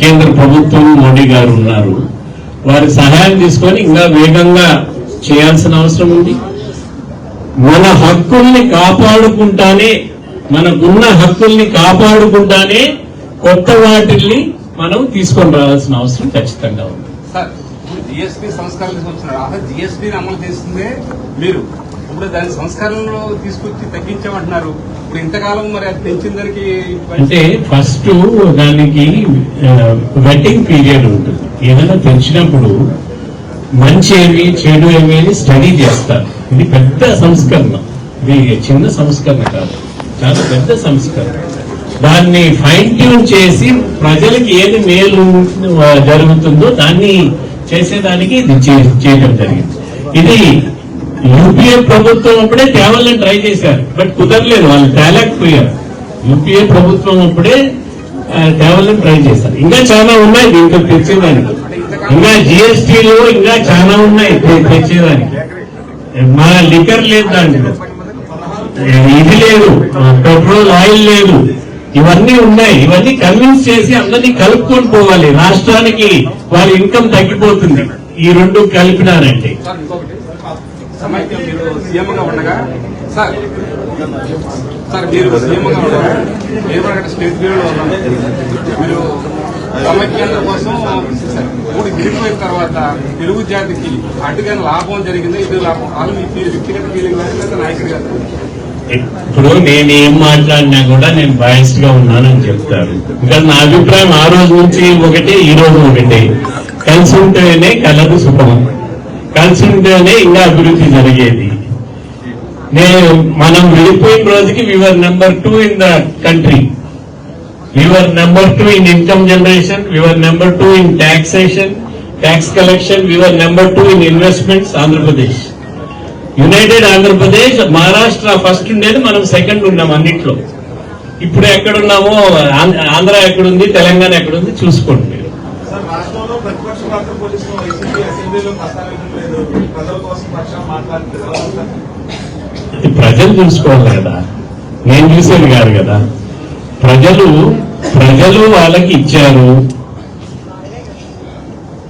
కేంద్ర ప్రభుత్వం మోడీ గారు ఉన్నారు. వారి సహాయం తీసుకొని ఇంకా వేగంగా చేయాల్సిన అవసరం ఉంది. మన హక్కుల్ని కాపాడుకుంటానే మనకున్న హక్కుల్ని కాపాడుకుంటానే కొత్త వాటిల్ని మనం తీసుకొని రావాల్సిన అవసరం ఖచ్చితంగా ఉంది. సార్ జిఎస్పీ సంస్కరణ తీసుకొచ్చినారు అసలు జిఎస్పీని అమలు చేస్తుందే మీరు. ఇప్పుడు దాని సంస్కరణలో తీసుకొచ్చి తగ్గించామంటున్నారు. ఇప్పుడు ఇంతకాలం మరి అది పెంచిన దానికి అంటే ఫస్ట్ దానికి వెట్టింగ్ పీరియడ్ ఉంటుంది. ఏదైనా పెంచినప్పుడు మంచి ఏమి చెడు ఏమి అని స్టడీ చేస్తారు. ఇది పెద్ద సంస్కరణ. ఇది చిన్న సంస్కరణ కాదు. చాలా పెద్ద సంస్కరణ. దాన్ని ఫైన్ ట్యూన్ చేసి ప్రజలకి ఏది మేలు జరుగుతుందో దాన్ని చేసేదానికి ఇది చేయడం జరిగింది. ఇది యూపీఏ ప్రభుత్వం అప్పుడే తేవాలని ట్రై చేశారు బట్ కుదరలేదు వాళ్ళు తేలేకపోయారు యూపీఏ ప్రభుత్వం అప్పుడే తేవాలని ట్రై చేశారు. ఇంకా చాలా ఉన్నాయి దీంట్లో తెచ్చేదానికి. ఇంకా జిఎస్టీలో ఇంకా చాలా ఉన్నాయి తెచ్చేదానికి. మన లిక్కర్ లేదు దాంట్లో. ఇది లేదు పెట్రోల్ ఆయిల్ లేదు. ఇవన్నీ ఉన్నాయి. ఇవన్నీ కన్విన్స్ చేసి అందరినీ కలుపుకొని పోవాలి. రాష్ట్రానికి వారి ఇన్కమ్ తగ్గిపోతుంది. ఈ రెండు కలిపినారంటే. సమైక్యం మీరు సీఎంగా ఉండగా సార్ సార్ మీరు సీఎంగా ఉండగా మీరు అక్కడ స్టేట్ బ్యూరోలో మీరు సమైక్యాల కోసం సార్, మూడు గెలిపోయిన తర్వాత తెలుగు జాతికి అటుగా లాభం జరిగింది ఇది లాభం. వాళ్ళు మీ వ్యక్తిగత ఫీలింగ్ లేదా నాయకుడు కాదు ఇప్పుడు నేను ఏం మాట్లాడినా కూడా నేను బయస్డ్గా ఉన్నానని చెప్తారు. ఇంకా నా అభిప్రాయం ఆ రోజు నుంచి ఒకటి ఈ రోజు ఒకటి. కలిసి ఉంటేనే కలదు సుఖం. కలిసి ఉంటేనే ఇంకా అభివృద్ధి జరిగేది. నేను మనం వెళ్ళిపోయిన రోజుకి we are number two in the country we are number two in income generation we are number two in taxation tax collection we are number two in investments Andhra Pradesh united Andhra Pradesh Maharashtra first ఉండేది మనం second ఉన్నాం అన్నిట్లో. ఇప్పుడు ఎక్కడున్నామో ఆంధ్ర- ఆంధ్ర ఎక్కడుంది తెలంగాణ ఎక్కడుంది చూసుకోండి. రాష్ట్రంలో ప్రతిపక్ష పాత్ర పోలీసులు వైసీపీ అసెంబ్లీలో ప్రస్తావించలేదు ప్రజల కోసం పక్షం మాట్లాడుతున్నారు ప్రజలు చూసుకోవాలి కదా. నేను చూసేది కాదు కదా. ప్రజలు ప్రజలు వాళ్ళకి ఇచ్చారు.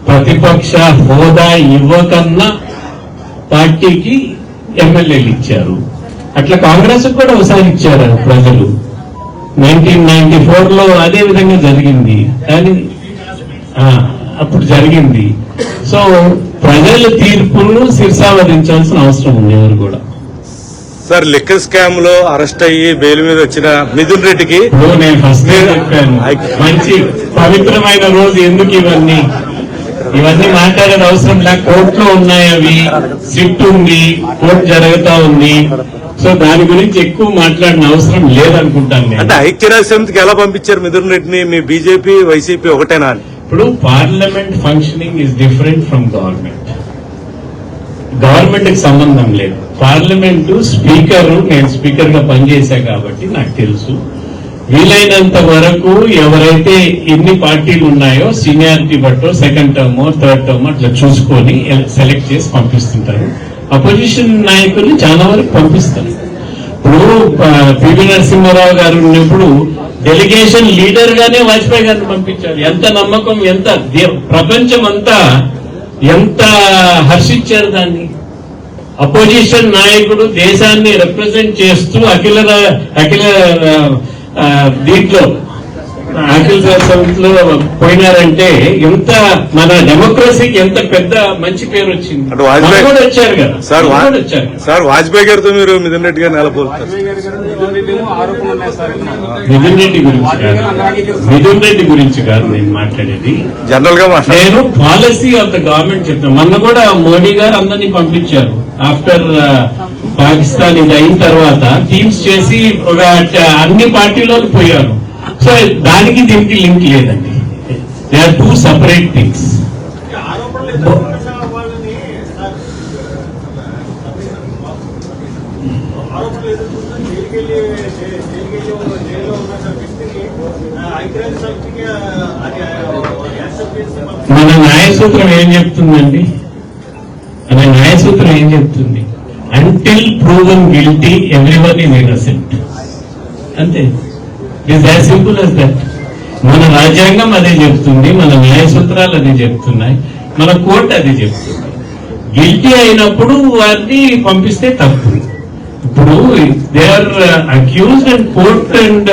ప్రతిపక్ష హోదా ఇవ్వకన్నా పార్టీకి ఎమ్మెల్యేలు ఇచ్చారు. అట్లా కాంగ్రెస్ కూడా ఒకసారి ఇచ్చారు ప్రజలు. నైన్టీన్ నైన్టీ ఫోర్లో అదే విధంగా జరిగింది. కానీ అప్పుడు జరిగింది. సో ప్రజల తీర్పును శిర్సావధించాల్సిన అవసరం ఉంది ఎవరు కూడా. సార్ లిక్కర్ స్కామ్లో అరెస్ట్ అయ్యి బెయిల్ మీద వచ్చిన మిథున్ రెడ్డికి నేను ఫస్ట్ చెప్పాను. మంచి పవిత్రమైన రోజు ఎందుకు ఇవన్నీ? ఇవన్నీ మాట్లాడేది అవసరం లేక కోర్టులో ఉన్నాయి అవి. సిట్ ఉంది. కోర్టు జరుగుతా ఉంది. సో దాని గురించి ఎక్కువ మాట్లాడిన అవసరం లేదనుకుంటాను అంటే ఐక్యరాజ్య సమితికి ఎలా పంపించారు మిథున్ రెడ్డిని? మీ బీజేపీ వైసీపీ ఒకటేనా అని. ఇప్పుడు parliament functioning is different from government గవర్నమెంట్కి సంబంధం లేదు. పార్లమెంటు స్పీకర్ నేను స్పీకర్గా పనిచేశా కాబట్టి నాకు తెలుసు. వీలైనంత వరకు ఎవరైతే ఎన్ని పార్టీలు ఉన్నాయో సీనియారిటీ బట్టో సెకండ్ టర్మ్ థర్డ్ టర్మ్ అట్లా చూసుకొని సెలెక్ట్ చేసి పంపిస్తుంటారు. అపోజిషన్ నాయకుల్ని చాలా వరకు పంపిస్తారు. ఇప్పుడు పివి నరసింహారావు గారు ఉన్నప్పుడు డెలిగేషన్ లీడర్ గానే వాజ్పేయి గారిని పంపించారు ఎంత నమ్మకం ఎంత ప్రపంచం అంతా ఎంత హర్షించారు దాన్ని? అపోజిషన్ నాయకుడు దేశాన్ని రిప్రజెంట్ చేస్తూ అఖిల అఖిల దీంట్లో అఖిల సమితిలో పోయినారంటే ఎంత మన డెమోక్రసీకి ఎంత పెద్ద మంచి పేరు వచ్చింది. వచ్చారు కదా. వచ్చారు. సార్ వాజ్పేయి గారితో మీరు మిథున్ రెడ్డి గారిని ఎలా పోలుతారు మిథున్ రెడ్డి గురించి. మిథున్ రెడ్డి గురించి కాదు నేను మాట్లాడేది. జనరల్గా నేను పాలసీ ఆఫ్ ద గవర్నమెంట్ చెప్తాను మొన్న కూడా మోడీ గారు అందరినీ పంపించారు. ఆఫ్టర్ పాకిస్తాన్ ఇది అయిన తర్వాత టీమ్స్ చేసి ఒక అన్ని పార్టీలోకి పోయారు. సో దానికి దీనికి లింక్ లేదండి. They are two separate things ఆరోపణలు ఎదుర్కొన్న వాళ్ళని సార్, ఆరోపణలు ఎదుర్కొన్న జైలుకెళ్ళి జైలుకెళ్ళి జైల్లో ఉన్న వ్యక్తిని ఆ, ఐక్యరాజ్య సమితికి ఆ, అది యాక్సెప్ట్ చేసి పంపించారు. మన న్యాయసూత్రం ఏం చెప్తుందండి? మన న్యాయసూత్రం ఏం చెప్తుంది? Until proven guilty everyone in innocent అంతే. Is as simple as that మన రాజ్యాంగం అదే చెప్తుంది మన న్యాయసూత్రాలు అదే చెప్తున్నాయి మన కోర్టు అదే చెప్తుంది. గిల్టీ అయినప్పుడు వారిని పంపిస్తే తప్పు. ఇప్పుడు they are accuse and court and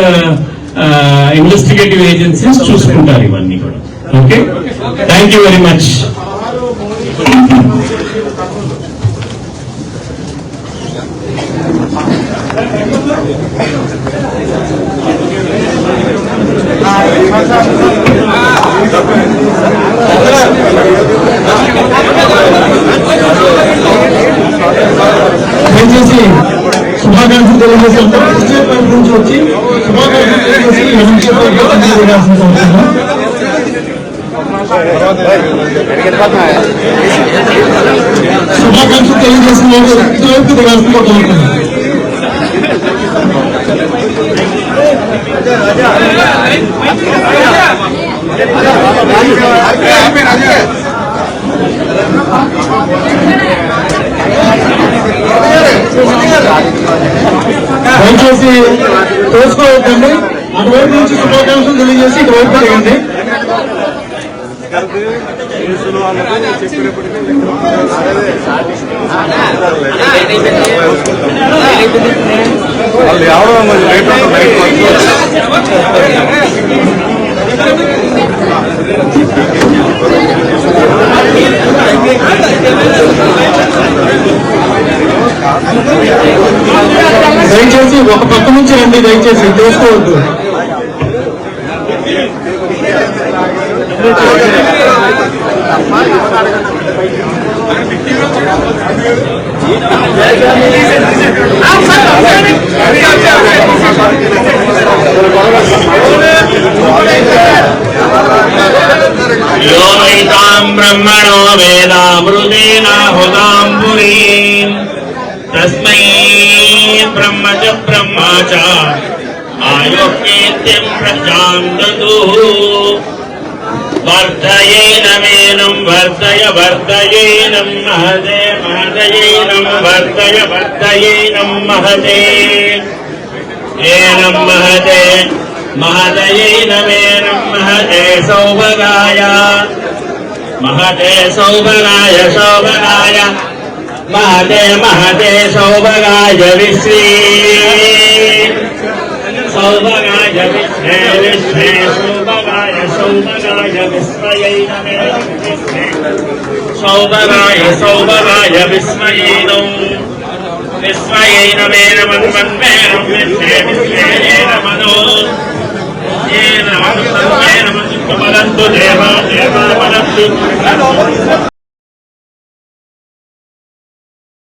investigative agencies చూసుకుంటారు ఇవన్నీ కూడా. Okay thank you very much దయచేసి శుభాకాంక్షలు తెలియజేసి స్టేట్ బ్యాంక్ నుంచి వచ్చి శుభాకాంక్షలు తెలియజేసి వెంకటేశ్వర తెలియజేయాల్సిన కోరుతున్నాం శుభాకాంక్షలు తెలియజేసిన వాళ్ళు ఇటువైపు దిగాల్సిన కోరుతున్నాం దయచేసి తోసుకోవద్దండి అటువైపు నుంచి శుభాకాంక్షలు తెలియజేసి వాళ్ళు ఎవరో లేట్ అవుతుంది, దయచేసి ఒక పక్క నుంచి రండి దయచేసి. తోసుకోవద్దు ब्रह्मणो वेदामृतेनाहुताम् पुरीम् तस्मै ब्रह्म च ब्रह्मा च आयुर्कीर्तिम् प्रजाम् ददुः वर्धयेनमेनम् वर्धय वर्धयेनम् महते महदयेनम् वर्धय वर्धयेनम् महते एनम् महते महदयेनमेनम् महते सौभगाय महते सौभगाय सौभगाय महते महते सौभगाय विश्वे सौभगाय विश्वे विश्वे सौभगाय सौभगाय विस्मयै नमेनम् विश्वे सौभगाय सौभगाय विस्मयेनौ विस्मयेन मेन मन्मन्मेन विश्वे विश्वेन मनो येन मनुसन्मेन मनुष्यमदन्तु देवा देवा मनस्तु